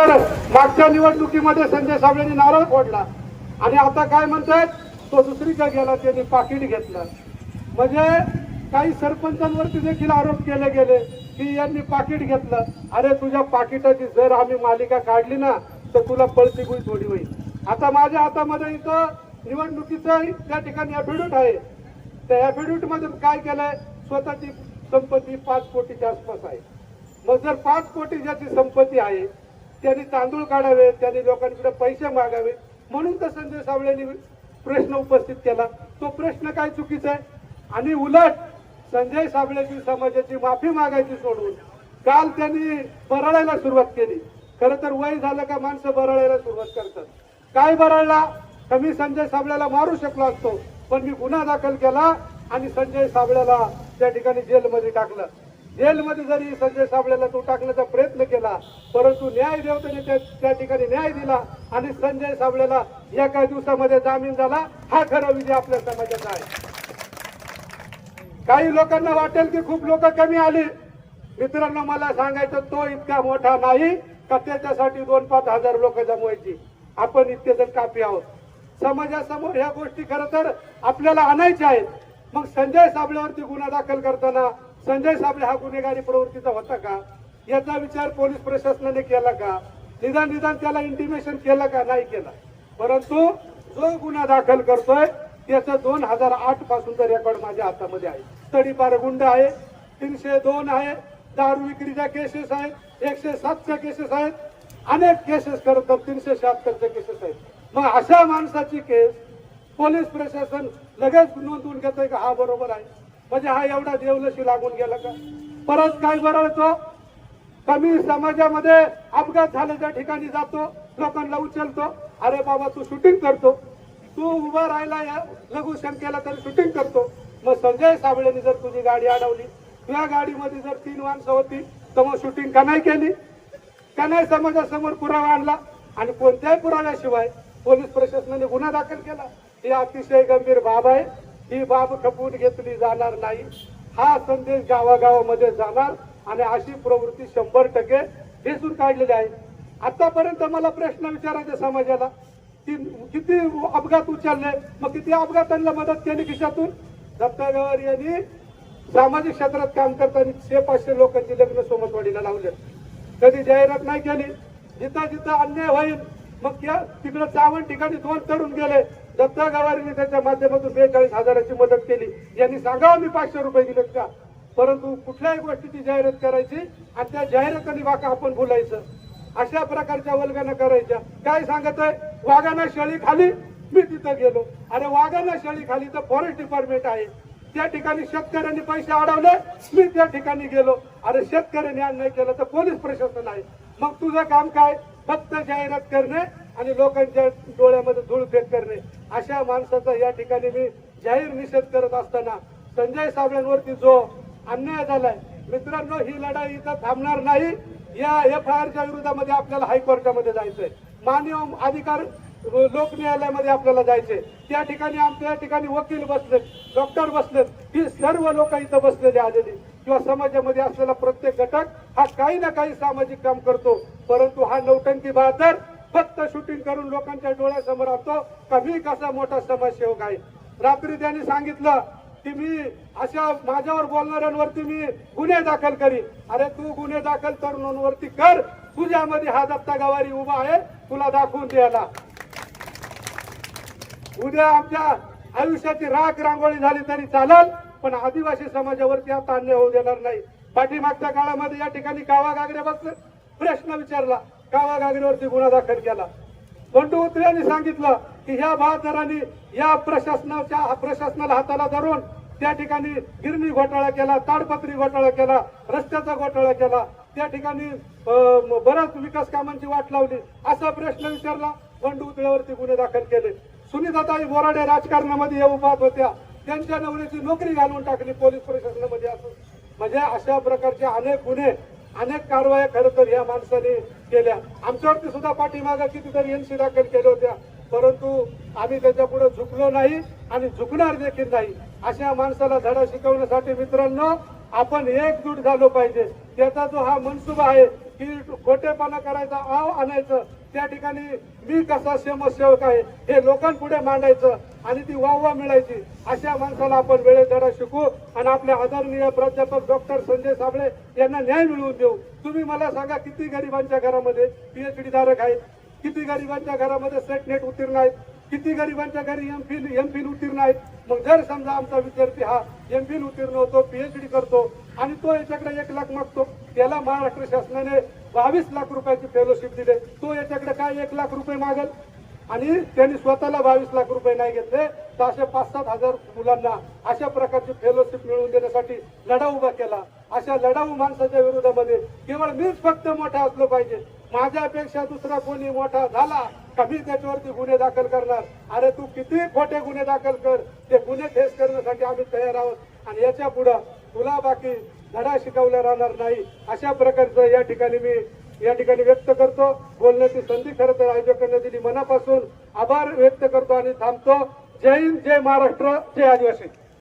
तर मागच्या निवडणुकीमध्ये संजय साबळेंनी नारळ फोडला. आणि आता काय म्हणतात तो दुसरीकडे गेला त्यांनी पाकिट घेतलं. म्हणजे काही सरपंचांवरती देखील आरोप केले गेले की यांनी पाकिट घेतलं. अरे तुझ्या पाकिटाची जर आम्ही मालिका काढली ना तर तुला पळती गुई थोडी होईल. आता माझ्या हातामध्ये इथं निवडणुकीचं त्या ठिकाणी ऍफिडेविट आहे. त्या ऍफिडेविटमध्ये काय केलंय? स्वतःची संपत्ती पाच कोटीच्या आसपास आहे. मग जर पाच कोटी ज्याची संपत्ती आहे त्यांनी तांदूळ काढावे त्यांनी लोकांकडे पैसे मागावे. म्हणून तर संजय साबळेंनी प्रश्न उपस्थित केला. तो प्रश्न काय चुकीचा आहे? आणि उलट संजय साबळेची समाजाची माफी मागायची सोडून काल त्यांनी बरळायला सुरुवात केली. खरं तर वय झालं का माणसं बरळायला सुरुवात करतात. काय बरळला? तर मी संजय साबळेला मारू शकलो असतो पण मी गुन्हा दाखल केला आणि संजय साबळेला त्या ठिकाणी जेलमध्ये टाकलं. जेलमध्ये जरी संजय साबळेला तो टाकण्याचा प्रयत्न केला परंतु न्याय देवतेने त्या त्या ठिकाणी न्याय दिला आणि संजय साबळेला एका दिवसामध्ये जामीन झाला हा खरा विजय आपल्या समाजाचा आहे. काही लोकांना वाटेल की खूप लोक कमी आली. मित्रांनो मला सांगायचं तो इतका मोठा नाही का त्याच्यासाठी दोन पाच हजार लोक जमवायची. आपण इतके जण कापी आहोत. समाजासमोर ह्या गोष्टी खरं तर आपल्याला आणायच्या आहेत. मग संजय साबळेवरती गुन्हा दाखल करताना संजय साबळे हा गुन्हेगारी प्रवृत्तीचा होता का? याचा विचार पोलीस प्रशासनाने केला का? निदान निदान त्याला इंटिमेशन केलं का? नाही केलं. परंतु जो गुन्हा दाखल करतोय त्याचा दोन हजार आठ पासूनचा रेकॉर्ड माझ्या हातामध्ये आहे. तडीपार गुंड आहे तीनशे दोन आहे दारू विक्रीच्या केसेस आहेत एकशे सातच्या केसेस आहेत अनेक केसेस खरं तर तीनशे शहात्तरच्या केसेस आहेत. मग अशा माणसाची केस पोलीस प्रशासन लगेच नोंदवून घेतोय का? हा बरोबर आहे. म्हणजे हा एवढा देवलशी लागून गेला का? परत काय बरळतो? कमी समाजामध्ये अपघात झाल्याच्या ठिकाणी जातो लोकांना उचलतो. अरे बाबा तू शूटिंग करतो. तू उभा राहिला या लघु शंकेला तरी शूटिंग करतो. मग संजय साबळेने जर तुझी गाडी अडवली तुझ्या गाडीमध्ये जर तीन माणसं होती तर मग शूटिंग का नाही केली? का नाही समाजासमोर पुरावा आणला? आणि कोणत्याही पुराव्याशिवाय पोलीस प्रशासनाने गुन्हा दाखल केला? ही अतिशय गंभीर बाब आहे. ही बाब खपवून घेतली जाणार नाही. हा संदेश गावागावामध्ये जाणार आणि अशी प्रवृत्ती शंभर टक्के दिसून काढलेली आहे. आतापर्यंत मला प्रश्न विचारायचे समाजाला की किती अपघात उचलले मग किती अपघातांना मदत केली खिशातून? दत्ता व्यवहार यांनी सामाजिक क्षेत्रात काम करताना शे पाचशे लोकांची लग्न सोमतवाडीला लावले. कधी जाहिरात नाही केली. जिथं जिथं अन्याय होईल मग त्या तिकडं चावण ठिकाणी दोन तरुण गेले. दत्ता गवारीने त्याच्या माध्यमातून बेचाळीस हजाराची मदत केली. यांनी सांगावं मी पाचशे रुपये दिलेत का? परंतु कुठल्याही गोष्टीची जाहिरात करायची आणि त्या जाहिरातीने वाका आपण बोलायचं. अशा प्रकारच्या वल्गना करायच्या. काय सांगत आहे वाघाना शेळी खाली मी तिथं गेलो. अरे वाघाना शेळी खाली तर फॉरेस्ट डिपार्टमेंट आहे. त्या ठिकाणी शेतकऱ्यांनी पैसे अडवले मी त्या ठिकाणी गेलो. अरे शेतकऱ्यांनी अन्याय केला तर पोलीस प्रशासन आहे. मग तुझं काम काय? फक्त जाहिरात करणे आणि लोकांच्या डोळ्यामध्ये धूळ फेक करणे. अशा माणसाचा या ठिकाणी मी जाहीर निषेध करत असताना संजय साबळ्यांवरती जो अन्याय झालाय मित्रांनो ही लढाई इथं थांबणार नाही. या एफ आय आरच्या विरोधामध्ये आपल्याला हायकोर्टामध्ये जायचंय. मानव अधिकार लोक न्यायालयामध्ये आपल्याला जायचे त्या ठिकाणी आमच्या ठिकाणी वकील बसलेत डॉक्टर बसलेत. ही सर्व लोक इथं बसलेले आलेली किंवा समाजामध्ये असलेला प्रत्येक घटक हा काही ना काही सामाजिक काम करतो. परंतु हा नौटंकी बहादर फक्त शूटिंग करून लोकांच्या डोळ्यासमोर आणतो. का मी कसा मोठा समाजसेवक आहे. रात्री त्यांनी सांगितलं की मी अशा माझ्यावर बोलणाऱ्यांवरती मी गुन्हे दाखल करीन. अरे तू गुन्हे दाखल तरुणांवरती कर. तुझ्यामध्ये हा दत्ता गवारी उभा आहे. तुला दाखवून द्यायला. उद्या आमच्या आयुष्याची राख रांगोळी झाली तरी चालल पण आदिवासी समाजावरती आता अन्याय होऊ देणार नाही. पाठीमागच्या काळामध्ये या ठिकाणी कावा गागरे बसले. प्रश्न विचारला. कावागागरीवरती गुन्हा दाखल केला. बंडू उत्रे यांनी सांगितलं की ह्या बहादरांनी या प्रशासनाच्या प्रशासनाला हाताला धरून त्या ठिकाणी गिरणी घोटाळा केला ताडपत्री घोटाळा केला रस्त्याचा घोटाळा केला. त्या ठिकाणी बऱ्याच विकास कामांची वाट लावली. असा प्रश्न विचारला. बंडू उतळ्यावरती गुन्हे दाखल केले. सुनीताताई बोराडे राजकारणामध्ये येऊ पाहत होत्या. त्यांच्या नवऱ्याची नोकरी घालून टाकली पोलीस प्रशासनामध्ये असं म्हणजे अशा प्रकारचे अनेक गुन्हे अनेक कारवाया खरं तर या माणसाने केल्या. आमच्यावरती सुद्धा पाठीमागं कितीतरी एनसी दाखल केल्या होत्या. परंतु आम्ही त्याच्या पुढे झुकलो नाही आणि झुकणार देखील नाही. अशा माणसाला धडा शिकवण्यासाठी मित्रांनो आपण एकजूट झालो पाहिजे. त्याचा जो हा मनसुबा आहे की खोटेपणा करायचा आव आणायचं त्या ठिकाणी मी कसा समाजसेवक आहे हे लोकांपुढे मांडायचं. आणि ती वाहवा मिळायची. अशा माणसाला आपण वेळेत धडा शिकू आणि आपले आदरणीय प्राध्यापक डॉक्टर संजय साबळे यांना न्याय मिळवून देऊ. तुम्ही मला सांगा किती गरिबांच्या घरामध्ये पीएच डी धारक आहेत? किती गरिबांच्या घरामध्ये सेट नेट उत्तीर्ण आहेत? किती गरिबांच्या घरी एम फिल एम फिल उत्तीर्ण आहेत? मग जर समजा आमचा विद्यार्थी हा एम फिल उत्तीर्ण होतो पीएचडी करतो आणि तो याच्याकडे एक लाख मागतो त्याला महाराष्ट्र शासनाने बावीस लाख रुपयाची फेलोशिप दिले. तो याच्याकडे काय एक लाख रुपये मागेल? आणि त्यांनी स्वतःला बावीस लाख रुपये नाही घेतले तर असे पाच सात हजार मुलांना अशा प्रकारची फेलोशिप मिळवून देण्यासाठी लढा उभा केला. अशा लढाऊ माणसाच्या विरोधामध्ये केवळ मीच फक्त मोठा असलो पाहिजे. माझ्यापेक्षा दुसरा कोणी मोठा झाला का मी त्याच्यावरती गुन्हे दाखल करणार? अरे तू किती खोटे गुन्हे दाखल कर. ते गुन्हे फेस करण्यासाठी आम्ही तयार आहोत. आणि याच्या पुढं तुला बाकी धडा शिकवला राहणार नाही. अशा प्रकारचं या ठिकाणी मी या ठिकाणी व्यक्त करतो. बोलण्याची संधी खरं तर आयोजकांना दिली मनापासून. आभार व्यक्त करतो आणि थांबतो. जय हिंद जय महाराष्ट्र जय आदिवासी.